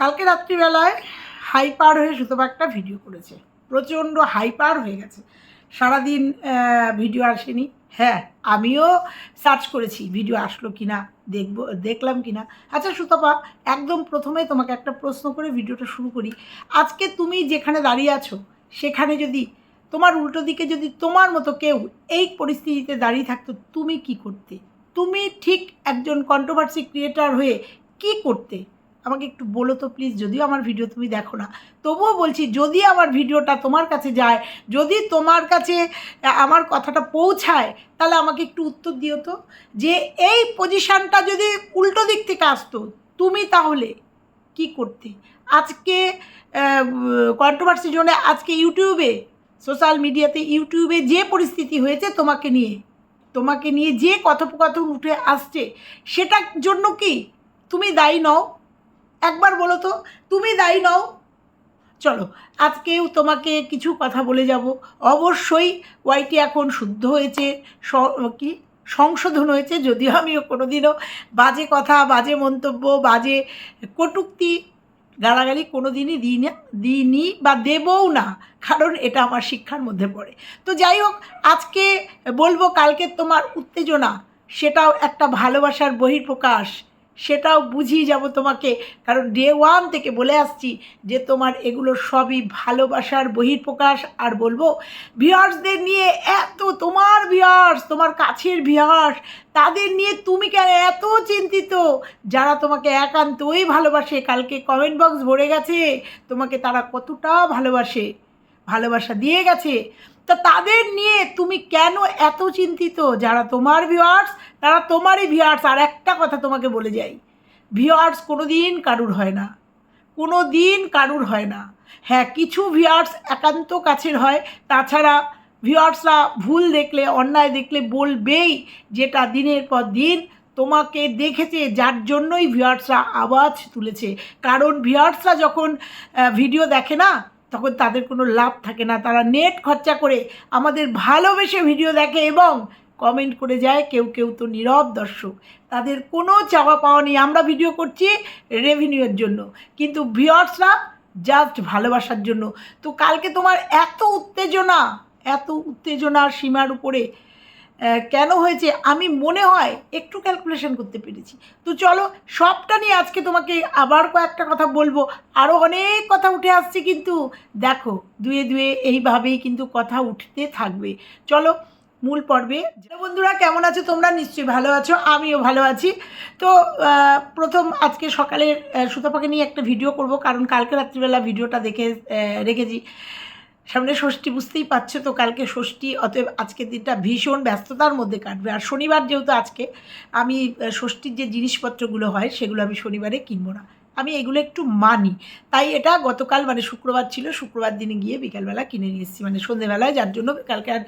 কালকে রাত্রিবেলায় হাইপার হয়ে সুতপা একটা ভিডিও করেছে। প্রচণ্ড হাইপার হয়ে গেছে। সারাদিন ভিডিও আসেনি। হ্যাঁ আমিও সার্চ করেছি, ভিডিও আসলো কি না দেখব, দেখলাম কি না আচ্ছা সুতপা, একদম প্রথমে তোমাকে একটা প্রশ্ন করে ভিডিওটা শুরু করি। আজকে তুমি যেখানে দাঁড়িয়ে আছো, সেখানে যদি তোমার উল্টো দিকে যদি তোমার মতো কেউ এই পরিস্থিতিতে দাঁড়িয়ে থাকতো, তুমি কি করতে? তুমি ঠিক একজন কন্ট্রোভার্সি ক্রিয়েটার হয়ে কি করতে? আমাকে একটু বলো তো প্লিজ যদিও আমার ভিডিও তুমি দেখো না, তবুও বলছি যদি আমার ভিডিওটা তোমার কাছে যায়, যদি তোমার কাছে আমার কথাটা পৌঁছায়, তাহলে আমাকে একটু উত্তর দিও তো, যে এই পজিশানটা যদি উল্টো দিক থেকে আসতো, তুমি তাহলে কি করতে? আজকে কন্ট্রোভার্সি জোনে আজকে ইউটিউবে সোশ্যাল মিডিয়াতে ইউটিউবে যে পরিস্থিতি হয়েছে তোমাকে নিয়ে তোমাকে নিয়ে যে কথোপকথন উঠে আসছে, সেটার জন্য কি তুমি দায়ী নও? একবার বলো তো, তুমি দায়ী নও। চলো, আজকেও তোমাকে কিছু কথা বলে যাব। অবশ্যই ওয়াইটি এখন শুদ্ধ হয়েছে কি, সংশোধন হয়েছে, যদিও আমিও কোনোদিনও বাজে কথা, বাজে মন্তব্য, বাজে কটুক্তি, গালাগালি কোনো দিনই দিই না, দিইনি বা দেবও না, কারণ এটা আমার শিক্ষার মধ্যে পড়ে। তো যাই হোক, আজকে বলব কালকে তোমার উত্তেজনা, সেটাও একটা ভালোবাসার বহিঃপ্রকাশ। সেটাও বুঝিয়ে যাব তোমাকে। কারণ ডে ওয়ান থেকে বলে আসছি যে তোমার এগুলো সবই ভালোবাসার বহিঃপ্রকাশ। আর বলব ভিউয়ার্সদের নিয়ে এত তোমার ভিউয়ার্স তোমার কাছের ভিউয়ার্স তাদের নিয়ে তুমি কেন এত চিন্তিত? যারা তোমাকে একান্তই ভালোবাসে, কালকে কমেন্ট বক্স ভরে গেছে, তোমাকে তারা কতটা ভালোবাসে, ভালোবাসা দিয়ে গেছে। তা তাদের নিয়ে তুমি কেন এত চিন্তিত? যারা তোমার ভিউয়ার্স তারা তোমারই ভিউয়ার্স আর একটা কথা তোমাকে বলে যাই। ভিউয়ার্স কোনো দিন কারুর হয় না। কোনো দিন কারুর হয় না। হ্যাঁ কিছু ভিউয়ার্স একান্ত কাছের হয়। তাছাড়া ভিউয়ার্সরা ভুল দেখলে, অন্যায় দেখলে বলবেই যেটা দিনের পর দিন তোমাকে দেখেছে, যার জন্যই ভিউয়ার্সরা আওয়াজ তুলেছে। কারণ ভিউয়ার্সরা যখন ভিডিও দেখে না, তখন তাদের কোনো লাভ থাকে না। তারা নেট খরচা করে আমাদের ভালোবেসে ভিডিও দেখে এবং কমেন্ট করে যায়, কেউ কেউ তো নীরব দর্শক। তাদের কোনো চাওয়া পাওয়া নেই। আমরা ভিডিও করছি রেভিনিউয়ের জন্য। কিন্তু ভিউয়ার্সরা জাস্ট ভালোবাসার জন্য। তো কালকে তোমার এত উত্তেজনা, এত উত্তেজনার সীমার উপরে কেন হয়েছে? আমি মনে হয় একটু ক্যালকুলেশন করতে পেরেছি। তো চলো, সবটা নিয়ে আজকে তোমাকে আবার কয়েকটা কথা বলব। আরও অনেক কথা উঠে আসছে কিন্তু, দেখো, দুয়ে দুয়ে এইভাবেই কিন্তু কথা উঠতে থাকবে। চলো মূল পর্বে। বন্ধুরা, কেমন আছো তোমরা? নিশ্চয়ই ভালো আছো, আমিও ভালো আছি। তো প্রথম আজকে সকালে সুতপাকে নিয়ে একটা ভিডিও করব, কারণ কালকে রাত্রিবেলা ভিডিওটা দেখে রেখেছি। সামনে ষষ্ঠী, বুঝতেই পারছ তো, কালকে ষষ্ঠী, অতএব আজকের দিনটা ভীষণ ব্যস্ততার মধ্যে কাটবে। আর শনিবার যেহেতু আজকে, আমি ষষ্ঠীর যে জিনিসপত্রগুলো হয়, সেগুলো আমি শনিবারে কিনবো না। আমি এগুলো একটু মানি। তাই এটা গতকাল মানে শুক্রবার ছিল, শুক্রবার দিনে গিয়ে বিকালবেলা কিনে নিয়ে এসেছি। মানে সন্ধেবেলায়, যার জন্য কালকে আর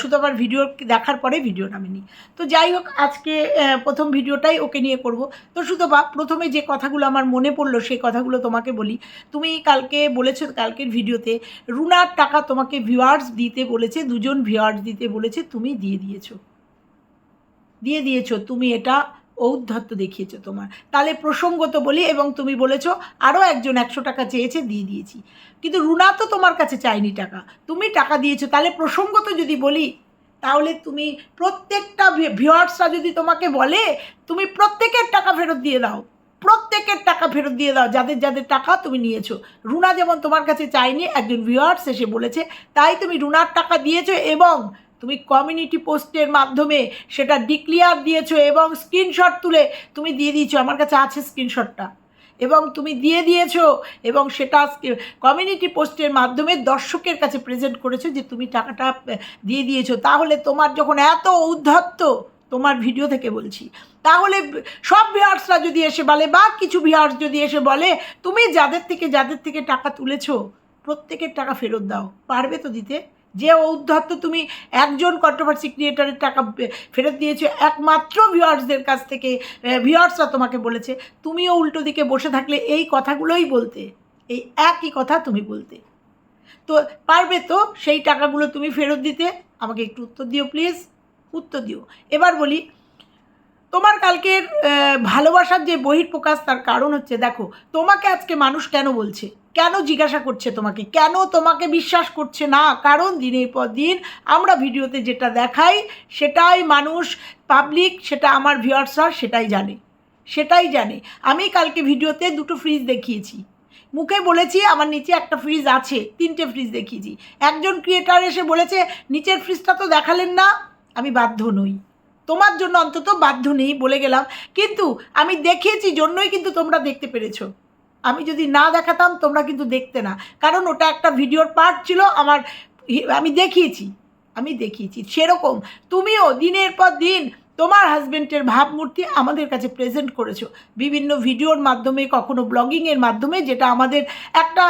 সুতপার ভিডিও দেখার পরে ভিডিও নামিনি। তো যাই হোক, আজকে প্রথম ভিডিওটাই ওকে নিয়ে করব। তো সুতপা, প্রথমে যে কথাগুলো আমার মনে পড়ল, সেই কথাগুলো তোমাকে বলি। তুমি কালকে বলেছ, কালকের ভিডিওতে রুনার টাকা তোমাকে ভিউয়ার্স দিতে বলেছে, দুজন ভিউয়ার্স দিতে বলেছে, তুমি দিয়ে দিয়েছ। দিয়ে দিয়েছ, তুমি এটা ঔদ্ধত্য দেখিয়েছো তোমার। তাহলে প্রসঙ্গত বলি, এবং তুমি বলেছ আরও একজন একশো টাকা চেয়েছে, দিয়ে দিয়েছি। কিন্তু রুনা তো তোমার কাছে চায়নি টাকা। তুমি টাকা দিয়েছ। তাহলে প্রসঙ্গত যদি বলি, তাহলে তুমি প্রত্যেকটা ভিউয়ার্সরা যদি তোমাকে বলে, তুমি প্রত্যেকের টাকা ফেরত দিয়ে দাও। প্রত্যেকের টাকা ফেরত দিয়ে দাও, যাদের যাদের টাকা তুমি নিয়েছো। রুনা যেমন তোমার কাছে চাইনি একজন ভিওয়ার্স এসে বলেছে, তাই তুমি রুনার টাকা দিয়েছ এবং তুমি কমিউনিটি পোস্টের মাধ্যমে সেটা ডিক্লিয়ার দিয়েছ এবং স্ক্রিনশট তুলে তুমি দিয়ে দিয়েছ, আমার কাছে আছে স্ক্রিনশটটা এবং তুমি দিয়ে দিয়েছ এবং সেটা কমিউনিটি পোস্টের মাধ্যমে দর্শকের কাছে প্রেজেন্ট করেছ যে তুমি টাকাটা দিয়ে দিয়েছ। তাহলে তোমার যখন এত ঔদ্ধত্য, তোমার ভিডিও থেকে বলছি, তাহলে সব ভিউয়ার্সরা যদি এসে বলে বা কিছু ভিউয়ার্স যদি এসে বলে, তুমি যাদের থেকে যাদের থেকে টাকা তুলেছো, প্রত্যেকের টাকা ফেরত দাও। পারবে তো দিতে? যে ঔদ্ধত্য তুমি একজন কন্ট্রোভার্সি ক্রিয়েটারের টাকা ফেরত দিয়েছ, একমাত্র ভিউয়ার্সদের কাছ থেকে ভিউয়ার্সরা তোমাকে বলেছে, তুমিও উল্টো দিকে বসে থাকলে এই কথাগুলোই বলতে, এই একই কথা তুমি বলতে। তো পারবে তো সেই টাকাগুলো তুমি ফেরত দিতে? আমাকে একটু উত্তর দিও প্লিজ উত্তর দিও। এবার বলি, তোমার কালকের ভালোবাসার যে বহিঃপ্রকাশ, তার কারণ হচ্ছে, দেখো, তোমাকে আজকে মানুষ কেন বলছে? কেন জিজ্ঞাসা করছে তোমাকে? কেন তোমাকে বিশ্বাস করছে না? কারণ দিনের পর দিন আমরা ভিডিওতে যেটা দেখাই, সেটাই মানুষ পাবলিক সেটা আমার ভিউয়ার্সরা সেটাই জানে। সেটাই জানে। আমি কালকে ভিডিওতে দুটো ফ্রিজ দেখিয়েছি। মুখে বলেছি, আমার নিচে একটা ফ্রিজ আছে, তিনটে ফ্রিজ দেখিয়েছি। একজন ক্রিয়েটার এসে বলেছে, নিচের ফ্রিজটা তো দেখালেন না। আমি বাধ্য নই। তোমার জন্য অন্তত বাধ্য নেই বলে গেলাম। কিন্তু আমি দেখিয়েছি, জন্যই কিন্তু তোমরা দেখতে পেরেছ। আমি যদি না দেখাতাম, তোমরা কিন্তু দেখতে না। কারণ ওটা একটা ভিডিওর পার্ট ছিল, আমার আমি দেখিয়েছি। আমি দেখিয়েছি। সেরকম তুমিও দিনের পর দিন তোমার হাজব্যান্ডের ভাবমূর্তি আমাদের কাছে প্রেজেন্ট করেছ। বিভিন্ন ভিডিওর মাধ্যমে, কখনো ব্লগিংয়ের মাধ্যমে, যেটা আমাদের একটা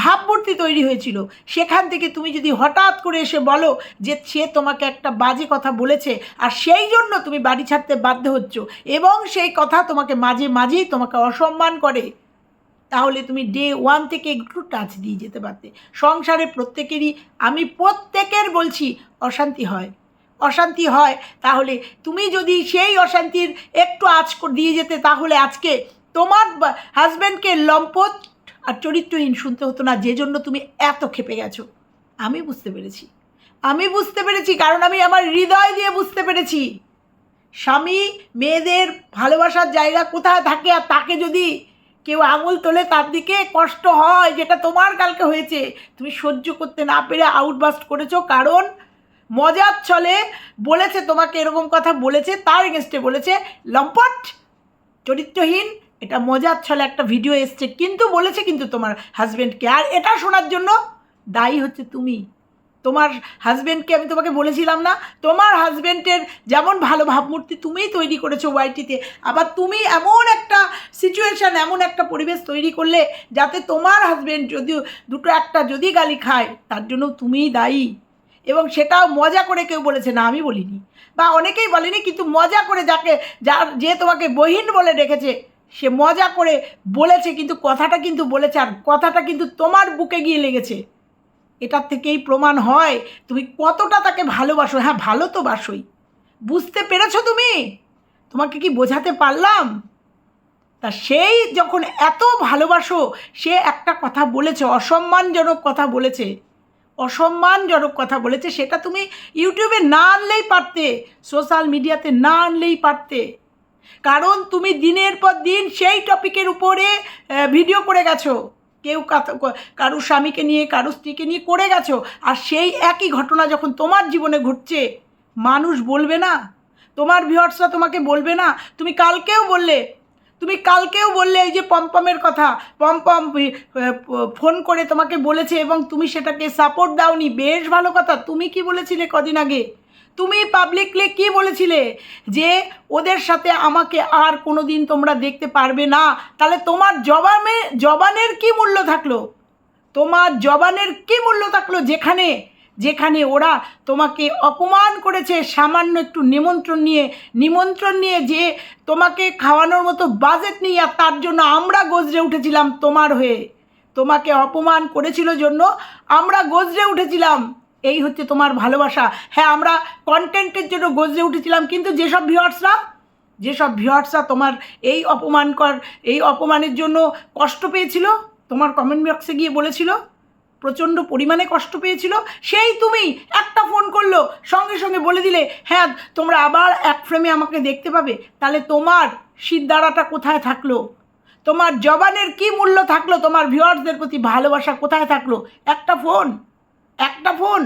ভাবমূর্তি তৈরি হয়েছিল। সেখান থেকে তুমি যদি হঠাৎ করে এসে বলো যে, সে তোমাকে একটা বাজে কথা বলেছে, আর সেই জন্য তুমি বাড়ি ছাড়তে বাধ্য হচ্ছ, এবং সেই কথা তোমাকে মাঝে মাঝেই তোমাকে অসম্মান করে। তাহলে তুমি ডে ওয়ান থেকে একটু টাচ দিয়ে যেতে পারতে। সংসারে প্রত্যেকেরই, আমি প্রত্যেকের বলছি, অশান্তি হয়। অশান্তি হয়, তাহলে তুমি যদি সেই অশান্তির একটু কর- দিয়ে যেতে, তাহলে আজকে তোমার হাজব্যান্ডকে লম্পট আর চরিত্রহীন শুনতে হতো না, যে জন্য তুমি এত খেপে গেছো। আমি বুঝতে পেরেছি। আমি বুঝতে পেরেছি, কারণ আমি আমার হৃদয় দিয়ে বুঝতে পেরেছি। স্বামী মেয়েদের ভালোবাসার জায়গা কোথায় থাকে আর তাকে যদি কেউ আঙুল তোলে তার দিকে কষ্ট হয়, যেটা তোমার কালকে হয়েছে। তুমি সহ্য করতে না পেরে আউটবাস্ট করেছ, কারণ মজার ছলে বলেছে তোমাকে, এরকম কথা বলেছে, তার এগেনস্টে বলেছে, লম্পট, চরিত্রহীন, এটা মজার ছলে একটা ভিডিও এসছে, কিন্তু বলেছে কিন্তু তোমার হাজব্যান্ডকে আর এটা শোনার জন্য দায়ী হচ্ছে তুমি। তোমার হাজব্যান্ডকে আমি তোমাকে বলেছিলাম না? তোমার হাজব্যান্ডের যেমন ভালো ভাবমূর্তি তুমিই তৈরি করেছ ওয়াইটিতে আবার তুমি এমন একটা সিচুয়েশান এমন একটা পরিবেশ তৈরি করলে যাতে তোমার হাজব্যান্ড যদি দুটো একটা যদি গালি খায়, তার জন্য তুমিই দায়ী। এবং সেটাও মজা করে কেউ বলেছে, না, আমি বলিনি। বা অনেকেই বলেনি, কিন্তু মজা করে যাকে, যার, যে তোমাকে বহিন বলে ডেকেছে সে মজা করে বলেছে, কিন্তু কথাটা কিন্তু বলেছে, আর কথাটা কিন্তু তোমার বুকে গিয়ে লেগেছে। এটার থেকেই প্রমাণ হয়, তুমি কতটা তাকে ভালোবাসো। হ্যাঁ ভালো তো বাসোই। বুঝতে পেরেছ তুমি? তোমাকে কি বোঝাতে পারলাম? তা সেই যখন এত ভালোবাসো, সে একটা কথা বলেছে, অসম্মানজনক কথা বলেছে। অসম্মানজনক কথা বলেছে, সেটা তুমি ইউটিউবে না আনলেই পারতে সোশ্যাল মিডিয়াতে না আনলেই পারতে। কারণ তুমি দিনের পর দিন সেই টপিকের উপরে ভিডিও করে গেছো। কেউ কারুর স্বামীকে নিয়ে, কারুর স্ত্রীকে নিয়ে করে গেছো? আর সেই একই ঘটনা যখন তোমার জীবনে ঘটছে, মানুষ বলবে না? তোমার ভিউয়ার্সরা তোমাকে বলবে না? তুমি কালকেও বললে, তুমি কালকেও বললে এই যে পম্পমের কথা, পম্পম ফোন করে তোমাকে বলেছে এবং তুমি সেটাকে সাপোর্ট দাওনি। বেশ ভালো কথা। তুমি কি বলেছিলে কদিন আগে? তুমি পাবলিকলি কি বলেছিলে? যে ওদের সাথে আমাকে আর কোনো দিন তোমরা দেখতে পারবে না। তাহলে তোমার জবানে জবানের কি মূল্য থাকল? তোমার জবানের কি মূল্য থাকল যেখানে? যেখানে ওরা তোমাকে অপমান করেছে, সামান্য একটু নিমন্ত্রণ নিয়ে নিমন্ত্রণ নিয়ে যে তোমাকে খাওয়ানোর মতো বাজেট নেই আর তার জন্য আমরা গজরে উঠেছিলাম তোমার হয়ে। তোমাকে অপমান করেছিল জন্য আমরা গজরে উঠেছিলাম। এই হচ্ছে তোমার ভালোবাসা। হ্যাঁ আমরা কন্টেন্টের জন্য গজরে উঠেছিলাম, কিন্তু যেসব ভিউয়ার্সরা যেসব ভিউয়ার্সরা তোমার এই অপমান কর, এই অপমানের জন্য কষ্ট পেয়েছিল, তোমার কমেন্ট বক্সে গিয়ে বলেছিল, প্রচণ্ড পরিমাণে কষ্ট পেয়েছিল, সেই তুমি একটা ফোন করল, সঙ্গে সঙ্গে বলে দিলে হ্যাঁ তোমরা আবার এক ফ্রেমে আমাকে দেখতে পাবে, তাহলে তোমার সিদ্ধারাটা কোথায় থাকল? তোমার জবানের কি মূল্য থাকল? তোমার ভিউয়ার্সদের প্রতি ভালোবাসা কোথায় থাকল? একটা ফোন একটা ফোন।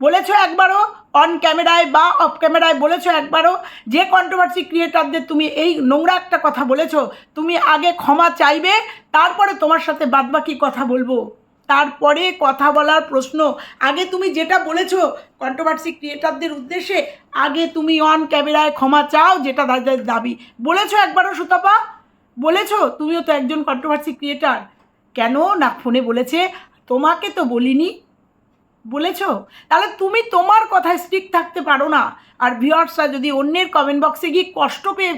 বলেছ একবারও অন ক্যামেরায় বা অফ ক্যামেরায় বলেছ একবারও, যে কন্ট্রোভার্সি ক্রিয়েটারদের তুমি এই নোংরা একটা কথা বলেছ, তুমি আগে ক্ষমা চাইবে, তারপরে তোমার সাথে বাদবাকি কথা বলব। তারপরে কথা বলার প্রশ্ন। আগে তুমি যেটা বলেছ কন্ট্রোভার্সি ক্রিয়েটারদের উদ্দেশ্যে, আগে তুমি অন ক্যামেরায় ক্ষমা চাও, যেটা তাদের দাবি। বলেছ একবারও সুতপা? বলেছ, তুমিও তো একজন কন্ট্রোভার্সি ক্রিয়েটার কেন? না, ফোনে বলেছে। তোমাকে তো বলিনি। বলেছ? তাহলে তুমি তোমার কথায় স্টিক থাকতে পারো না। আর ভিউয়ার্সরা যদি অন্যের কমেন্ট বক্সে গিয়ে কষ্ট পেয়ে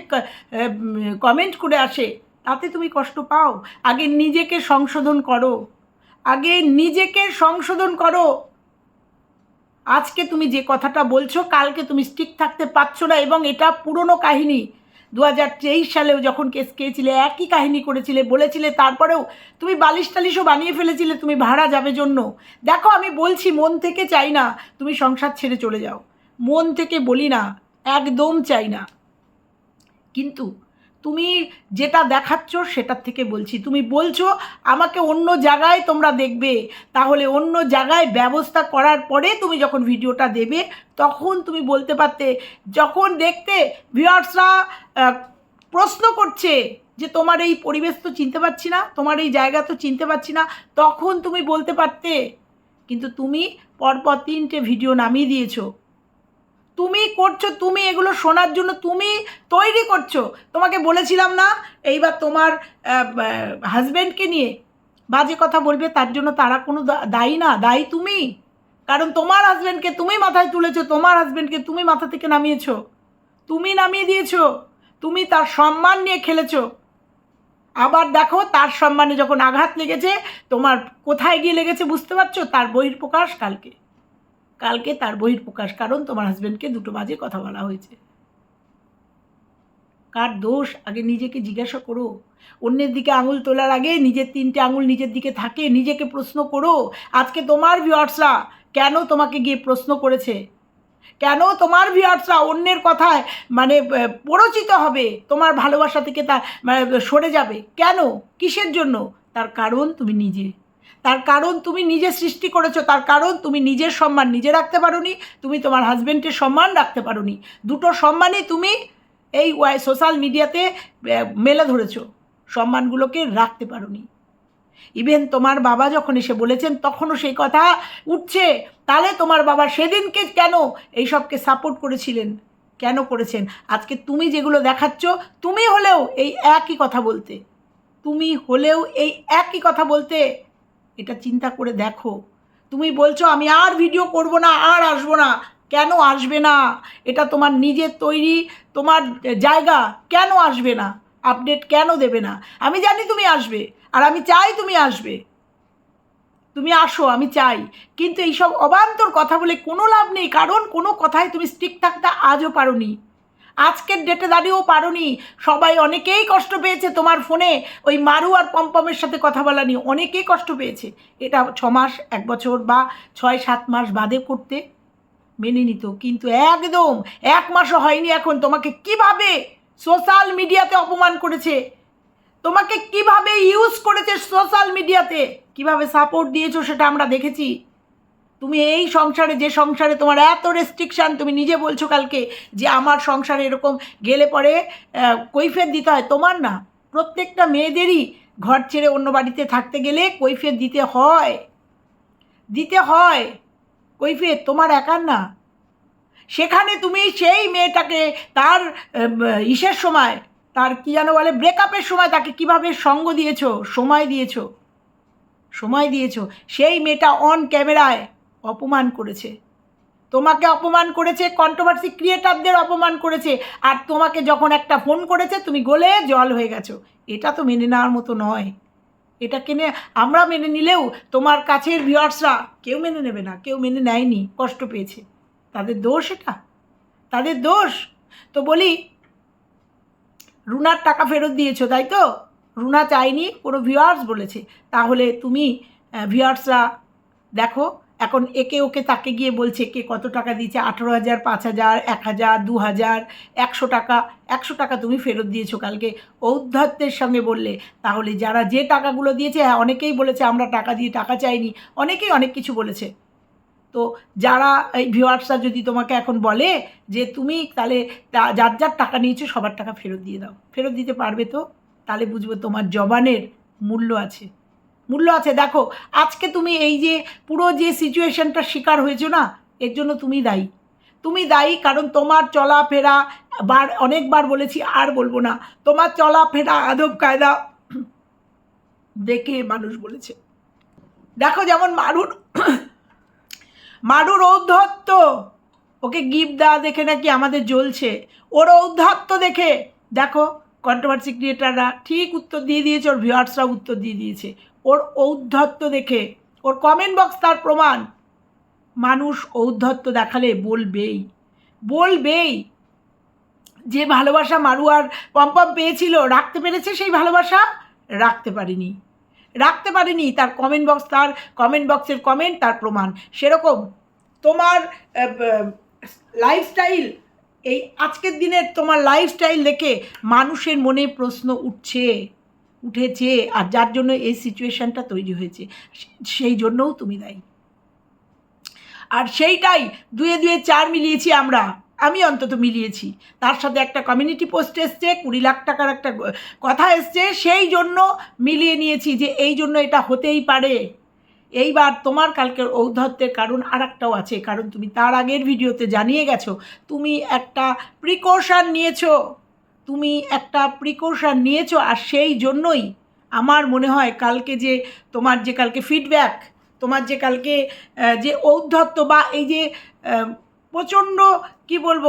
কমেন্ট করে আসে, তাতে তুমি কষ্ট পাও। আগে নিজেকে সংশোধন করো। আগে নিজেকে সংশোধন করো। আজকে তুমি যে কথাটা বলছো, কালকে তুমি স্টিক থাকতে পারছ না এবং এটা পুরনো কাহিনী। দু হাজার তেইশ সালেও যখন কেস খেয়েছিলে, একই কাহিনী করেছিলে, বলেছিলে, তারপরেও তুমি বালিশ টালিশও বানিয়ে ফেলেছিলে, তুমি ভাড়া যাবে জন্য। দেখো, আমি বলছি, মন থেকে চাই না, তুমি সংসার ছেড়ে চলে যাও। মন থেকে বলি না, একদম চাই না। কিন্তু তুমি যেটা দেখাচ্ছ সেটার থেকে বলছি। তুমি বলছো, আমাকে অন্য জায়গায় তোমরা দেখবে। তাহলে অন্য জায়গায় ব্যবস্থা করার পরে তুমি যখন ভিডিওটা দেবে, তখন তুমি বলতে পারতে, যখন দেখতে ভিউয়ার্সরা প্রশ্ন করছে যে, তোমার এই পরিবেশ তো চিনতে পারছি না, তোমার এই জায়গা তো চিনতে পারছি না, তখন তুমি বলতে পারতে, কিন্তু তুমি পরপর তিনটে ভিডিও নামিয়ে দিয়েছ। তুমি করছ, তুমি এগুলো শোনার জন্য তুমি তৈরি করছ। তোমাকে বলেছিলাম না, এইবার তোমার হাজব্যান্ডকে নিয়ে বাজে কথা বলবে, তার জন্য তারা কোনো দায়ী না, দায়ী তুমি। কারণ তোমার হাজব্যান্ডকে তুমি মাথায় তুলেছো, তোমার হাজব্যান্ডকে তুমি মাথা থেকে নামিয়েছো। তুমি নামিয়ে দিয়েছ, তুমি তার সম্মান নিয়ে খেলেছো। আবার দেখো, তার সম্মানে যখন আঘাত লেগেছে, তোমার কোথায় গিয়ে লেগেছে বুঝতে পারছ? তার বহির্প্রকাশ কালকে। কালকে তার বহির্প্রকাশ কারণ তোমার হাজব্যান্ডকে দুটো বাজে কথা বলা হয়েছে। কার দোষ? আগে নিজেকে জিজ্ঞাসা করো। অন্যের দিকে আঙুল তোলার আগে নিজের তিনটে আঙুল নিজের দিকে থাকে, নিজেকে প্রশ্ন করো, আজকে তোমার ভিউয়ার্সরা কেন তোমাকে গিয়ে প্রশ্ন করেছে? কেন তোমার ভিউয়ার্সরা অন্যের কথায় মানে পরিচিত হবে? তোমার ভালোবাসা থেকে তা মানে সরে যাবে। কেন? কিসের জন্য? তার কারণ তুমি নিজে। তার কারণ তুমি নিজে সৃষ্টি করেছ, তার কারণ তুমি নিজের সম্মান নিজে রাখতে পারোনি, তুমি তোমার হাজব্যান্ডের সম্মান রাখতে পারোনি। দুটো সম্মানই তুমি এই সোশ্যাল মিডিয়াতে মেলে ধরেছো, সম্মানগুলোকে রাখতে পারোনি। ইভেন তোমার বাবা যখন এসে বলেছেন, তখনও সেই কথা উঠছে। তাহলে তোমার বাবা সেদিনকে কেন এইসবকে সাপোর্ট করেছিলেন? কেন করেছেন? আজকে তুমি যেগুলো দেখাচ্ছ, তুমি হলেও এই একই কথা বলতে। তুমি হলেও এই একই কথা বলতে। এটা চিন্তা করে দেখো। তুমি বলছো, আমি আর ভিডিও করব না, আর আসব না। কেন আসবে না? এটা তোমার নিজের তৈরি, তোমার জায়গা কেন আসবে না? আপডেট কেন দেবে না? আমি জানি তুমি আসবে, আর আমি চাই তুমি আসবে। তুমি আসো, আমি চাই। কিন্তু এইসব অবান্তর কথা বলে কোনো লাভ নেই, কারণ কোনো কথায় তুমি স্টিক থাকতে আজও পারোনি। আজকের ডেটে দাঁড়িয়েও পারোনি। সবাই অনেকেই কষ্ট পেয়েছে তোমার ফোনে। ওই মারু আর পম্পমের সাথে কথা বলা নিয়ে অনেকেই কষ্ট পেয়েছে। এটা ছ মাস, এক বছর বা ছয়, সাত মাস বাদে করতে মেনে নিত। কিন্তু একদম এক মাসও হয়নি এখন। তোমাকে কীভাবে সোশ্যাল মিডিয়াতে অপমান করেছে? তোমাকে কীভাবে ইউজ করেছে সোশ্যাল মিডিয়াতে কীভাবে সাপোর্ট দিয়েছ সেটা আমরা দেখেছি। তুমি এই সংসারে, যে সংসারে তোমার এত রেস্ট্রিকশান তুমি নিজে বলছো কালকে যে আমার সংসারে এরকম গেলে পরে কৈফিয়ত দিতে হয়। তোমার না, প্রত্যেকটা মেয়েদেরই ঘর ছেড়ে অন্য বাড়িতে থাকতে গেলে কৈফিয়ত দিতে হয়। দিতে হয়। কৈফিয়ত তোমার একার না। সেখানে তুমি সেই মেয়েটাকে তার ইসের সময়, তার কি যেন বলে ব্রেকআপের সময় তাকে কীভাবে সঙ্গ দিয়েছ? সময় দিয়েছ। সময় দিয়েছ। সেই মেয়েটা অন ক্যামেরায় অপমান করেছে। তোমাকে অপমান করেছে কন্ট্রোভার্সি ক্রিয়েটারদের অপমান করেছে, আর তোমাকে যখন একটা ফোন করেছে, তুমি গলে জল হয়ে গেছো। এটা তো মেনে নেওয়ার মতো নয়। এটা কিনে আমরা মেনে নিলেও তোমার কাছের ভিউয়ার্সরা কেউ মেনে নেবে না, কেউ মেনে নেয়নি, কষ্ট পেয়েছে। তাদের দোষ এটা। তাদের দোষ। তো বলি, রুনার টাকা ফেরত দিয়েছ, তাই তো? রুনা চাইনি কোনো ভিউয়ার্স বলেছে। তাহলে তুমি ভিউয়ার্সরা দেখো এখন একে ওকে তাকে গিয়ে বলছে, কে কত টাকা দিয়েছে? আঠেরো হাজার, পাঁচ হাজার, এক হাজার, দু হাজার, একশো টাকা। একশো টাকা তুমি ফেরত দিয়েছ কালকে। ঔদ্ধত্যের সঙ্গে বললে, তাহলে যারা যে টাকাগুলো দিয়েছে হ্যাঁ অনেকেই বলেছে আমরা টাকা দিয়ে টাকা চাইনি, অনেকেই অনেক কিছু বলেছে। তো যারা এই ভিউয়ার্সরা যদি তোমাকে এখন বলে যে তুমি তাহলে যার যার টাকা নিয়েছো, সবার টাকা ফেরত দিয়ে দাও। ফেরত দিতে পারবে তো? তাহলে বুঝব তোমার জবানের মূল্য আছে। মূল্য আছে। দেখো, আজকে তুমি এই যে পুরো যে সিচুয়েশনটার শিকার হয়েছো না, এর জন্য তুমি দায়ী। তুমি দায়ী কারণ তোমার চলাফেরা, বার, অনেকবার বলেছি, আর বলব না, তোমার চলাফেরা আদব কায়দা দেখে মানুষ বলেছে। দেখো যেমন মারুর মারুর ঔদ্ধত্য, ওকে গিফট দেওয়া দেখে নাকি আমাদের জ্বলছে। ওর ঔদ্ধত্য দেখে, দেখো কন্ট্রোভার্সি ক্রিয়েটাররা ঠিক উত্তর দিয়ে দিয়েছে, ওর ভিউয়ার্সরা উত্তর দিয়ে দিয়েছে। ওর ঔদ্ধত্য দেখে, ওর কমেন্ট বক্স তার প্রমাণ। মানুষ ঔদ্ধত্য দেখালে বলবেই বলবেই। যে ভালোবাসা মারুয়ার পম্পম পেয়েছিল, রাখতে পেরেছে সেই ভালোবাসা? রাখতে পারিনি। রাখতে পারিনি, তার কমেন্ট বক্স তার কমেন্ট বক্সের কমেন্ট তার প্রমাণ। সেরকম তোমার লাইফস্টাইল এই আজকের দিনের তোমার লাইফস্টাইল দেখে মানুষের মনে প্রশ্ন উঠছে। উঠেছে আর যার জন্য এই সিচুয়েশানটা তৈরি হয়েছে, সেই জন্যও তুমি দায়ী। আর সেইটাই দুয়ে দুয়ে চার মিলিয়েছি আমরা, আমি অন্তত মিলিয়েছি। তার সাথে একটা কমিউনিটি পোস্ট এসছে, কুড়ি লাখ টাকার একটা কথা এসছে, সেই জন্য মিলিয়ে নিয়েছি যে এই জন্য এটা হতেই পারে। এইবার তোমার কালকের ঔদ্ধত্যের কারণ আর একটাও আছে, কারণ তুমি তার আগের ভিডিওতে জানিয়ে গেছো, তুমি একটা প্রিকশন নিয়েছো। তুমি একটা প্রিকশন নিয়েছো আর সেই জন্যই আমার মনে হয় কালকে যে তোমার যে কালকে ফিডব্যাক তোমার যে কালকে যে ঔদ্ধত্য বা এই যে প্রচণ্ড কি বলব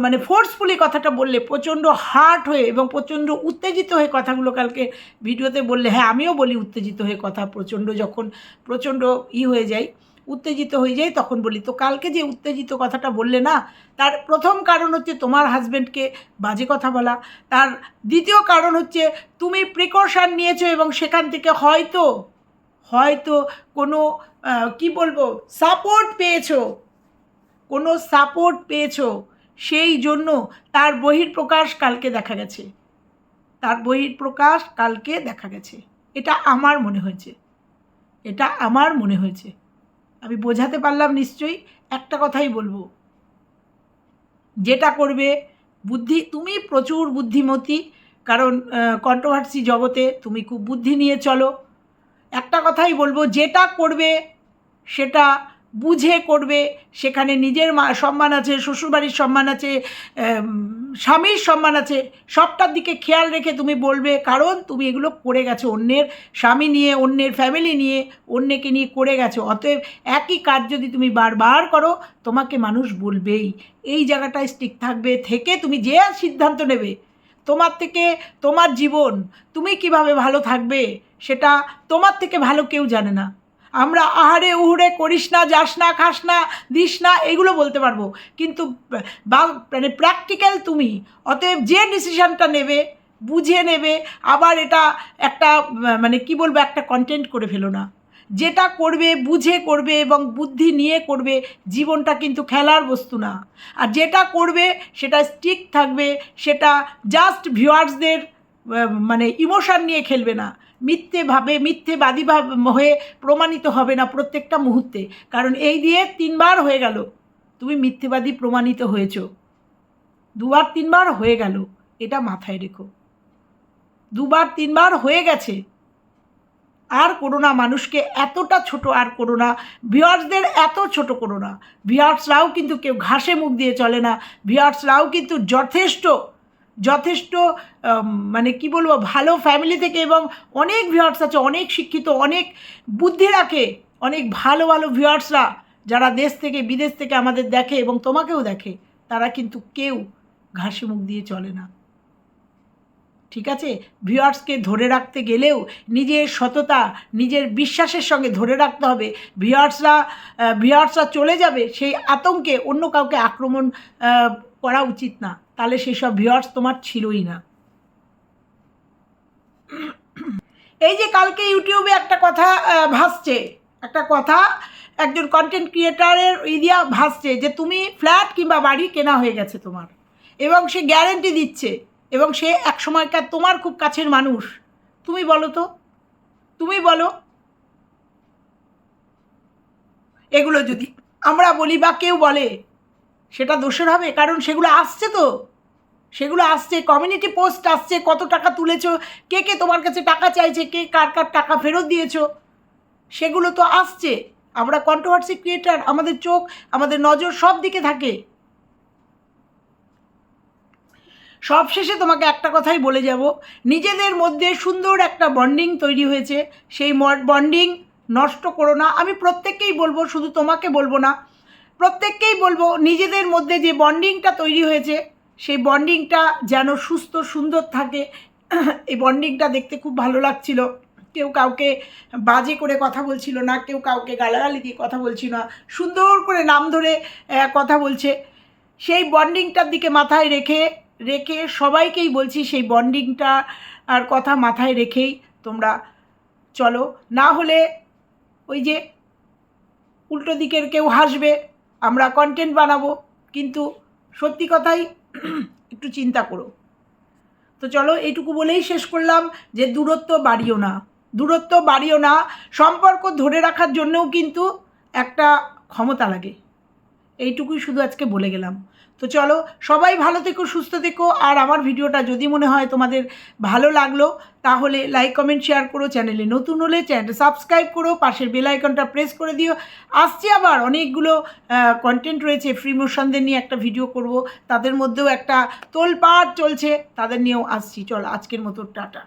মানে ফোর্সফুলি কথাটা বললে, প্রচণ্ড হার্ট হয়ে এবং প্রচণ্ড উত্তেজিত হয়ে কথাগুলো কালকে ভিডিওতে বললে হ্যাঁ আমিও বলি উত্তেজিত হয়ে কথা প্রচণ্ড যখন প্রচণ্ড ই হয়ে যায়। উত্তেজিত হয়ে যায়, তখন বলি, তো কালকে যে উত্তেজিত কথাটা বললে না, তার প্রথম কারণ হচ্ছে তোমার হাজব্যান্ডকে বাজে কথা বলা। তার দ্বিতীয় কারণ হচ্ছে তুমি প্রিকশন নিয়েছো এবং সেখান থেকে হয়তো হয়তো কোনো কি বলব সাপোর্ট পেয়েছ। কোনো সাপোর্ট পেয়েছ। সেই জন্য তার বহির্প্রকাশ কালকে দেখা গেছে। তার বহির্প্রকাশ কালকে দেখা গেছে। এটা আমার মনে হয়েছে। এটা আমার মনে হয়েছে। আমি বোঝাতে পারলাম নিশ্চয়ই, একটা কথাই বলব। যেটা করবে, বুদ্ধি, তুমি প্রচুর বুদ্ধিমতী, কারণ কন্ট্রোভার্সি জগতে তুমি খুব বুদ্ধি নিয়ে চলো। একটা কথাই বলব, যেটা করবে, সেটা বুঝে করবে, সেখানে নিজের সম্মান আছে, শ্বশুরবাড়ির সম্মান আছে স্বামীর সম্মান আছে, সবটার দিকে খেয়াল রেখে তুমি বলবে, কারণ তুমি এগুলো করে গেছো। অন্যের স্বামী নিয়ে, অন্যের ফ্যামিলি নিয়ে, অন্যকে নিয়ে করে গেছো। অতএব একই কাজ যদি তুমি বারবার করো, তোমাকে মানুষ বলবেই। এই জায়গাটায় স্টিক থাকবে, থেকে তুমি যে সিদ্ধান্ত নেবে, তোমার থেকে তোমার জীবন, তুমি কীভাবে ভালো থাকবে, সেটা তোমার থেকে ভালো কেউ জানে না। আমরা আহারে উহুড়ে করিস না, যাস না, খাস না, দিস না, এগুলো বলতে পারব। কিন্তু বা মানে প্র্যাকটিক্যাল তুমি, অতএব যে ডিসিশানটা নেবে, বুঝে নেবে, আবার এটা একটা মানে কি বলব, একটা কন্টেন্ট করে ফেলো না। যেটা করবে, বুঝে করবে এবং বুদ্ধি নিয়ে করবে, জীবনটা কিন্তু খেলার বস্তু না। আর যেটা করবে, সেটা স্টিক থাকবে, সেটা জাস্ট ভিউয়ার্সদের মানে ইমোশান নিয়ে খেলবে না। মিথ্যেভাবে মিথ্যেবাদী হয়ে প্রমাণিত হবে না প্রত্যেকটা মুহূর্তে। কারণ এই দিয়ে তিনবার হয়ে গেল। তুমি মিথ্যেবাদী প্রমাণিত হয়েছ। দুবার তিনবার হয়ে গেল। এটা মাথায় রেখো। দুবার তিনবার হয়ে গেছে। আর করো না মানুষকে এতটা ছোট আর করো না। ভিওয়ার্সদের এত ছোট করো না। ভিওয়ার্সরাও কিন্তু কেউ ঘাসে মুখ দিয়ে চলে না। ভিওয়ার্সরাও কিন্তু যথেষ্ট যথেষ্ট মানে কি বলব, ভালো ফ্যামিলি থেকে এবং অনেক ভিউয়ার্স আছে, অনেক শিক্ষিত, অনেক বুদ্ধি রাখে, অনেক ভালো ভালো ভিউয়ার্সরা যারা দেশ থেকে, বিদেশ থেকে আমাদের দেখে এবং তোমাকেও দেখে, তারা কিন্তু কেউ ঘাসে মুখ দিয়ে চলে না। ঠিক আছে? ভিউয়ার্সকে ধরে রাখতে গেলেও নিজের সততা, নিজের বিশ্বাসের সঙ্গে ধরে রাখতে হবে। ভিউয়ার্সরা ভিউয়ার্সরা চলে যাবে সেই আতঙ্কে অন্য কাউকে আক্রমণ করা উচিত না। তাহলে সেসব ভিওয়ার্স তোমার ছিলই না। এই যে কালকে ইউটিউবে একটা কথা ভাসছে। একটা কথা, একজন কন্টেন্ট ক্রিয়েটারের ইদিয়া ভাসছে যে তুমি ফ্ল্যাট কিংবা বাড়ি কেনা হয়ে গেছে তোমার। এবং সে গ্যারেন্টি দিচ্ছে। এবং সে এক সময়কার তোমার খুব কাছের মানুষ। তুমি বলো তো? তুমি বলো? এগুলো যদি আমরা বলি বা কেউ বলে সেটা দোষের হবে, কারণ সেগুলো আসছে তো। সেগুলো আসছে কমিউনিটি পোস্ট আসছে, কত টাকা তুলেছ, কে কে তোমার কাছে টাকা চাইছে, কে কার কার টাকা ফেরত দিয়েছ, সেগুলো তো আসছে। আমরা কন্ট্রোভার্সি ক্রিয়েটার আমাদের চোখ, আমাদের নজর সব দিকে থাকে। সবশেষে তোমাকে একটা কথাই বলে যাব, নিজেদের মধ্যে সুন্দর একটা বন্ডিং তৈরি হয়েছে। সেই বন্ডিং নষ্ট করো না, আমি প্রত্যেককেই বলব, শুধু তোমাকে বলব না প্রত্যেককেই বলব, নিজেদের মধ্যে যে বন্ডিংটা তৈরি হয়েছে, সেই বন্ডিংটা যেন সুস্থ, সুন্দর থাকে। এই বন্ডিংটা দেখতে খুব ভালো লাগছিল। কেউ কাউকে বাজে করে কথা বলছিল না, কেউ কাউকে গালাগালি দিয়ে কথা বলছিল না, সুন্দর করে নাম ধরে কথা বলছে। সেই বন্ডিংটার দিকে মাথায় রেখে রেখে সবাইকেই বলছি সেই বন্ডিংটা আর কথা মাথায় রেখেই তোমরা চলো। না হলে ওই যে উল্টো দিকের কেউ হাসবে আমরা কন্টেন্ট বানাবো, কিন্তু সত্যি কথাই একটু চিন্তা করো। তো চলো এইটুকু বলেই শেষ করলাম যে দূরত্ব বাড়িও না। দূরত্ব বাড়িও না, সম্পর্ক ধরে রাখার জন্যও কিন্তু একটা ক্ষমতা লাগে। এইটুকুই শুধু আজকে বলে গেলাম। তো চলো, সবাই ভালো থেকো, সুস্থ থেকো। আর আমার ভিডিওটা যদি মনে হয় তোমাদের ভালো লাগল, তাহলে লাইক কমেন্ট শেয়ার করো চ্যানেলে। নতুন হলে চ্যানেলটা সাবস্ক্রাইব করো, পাশের বেল আইকনটা প্রেস করে দিও। আসছে আবার অনেকগুলো কন্টেন্ট রয়েছে। ফ্রি মোশনদের নিয়ে একটা ভিডিও করব। তাদের মধ্যেও একটা তোলপাট চলছে। তাদের নিয়েও আসছি। চলো, আজকের মতো, টাটা।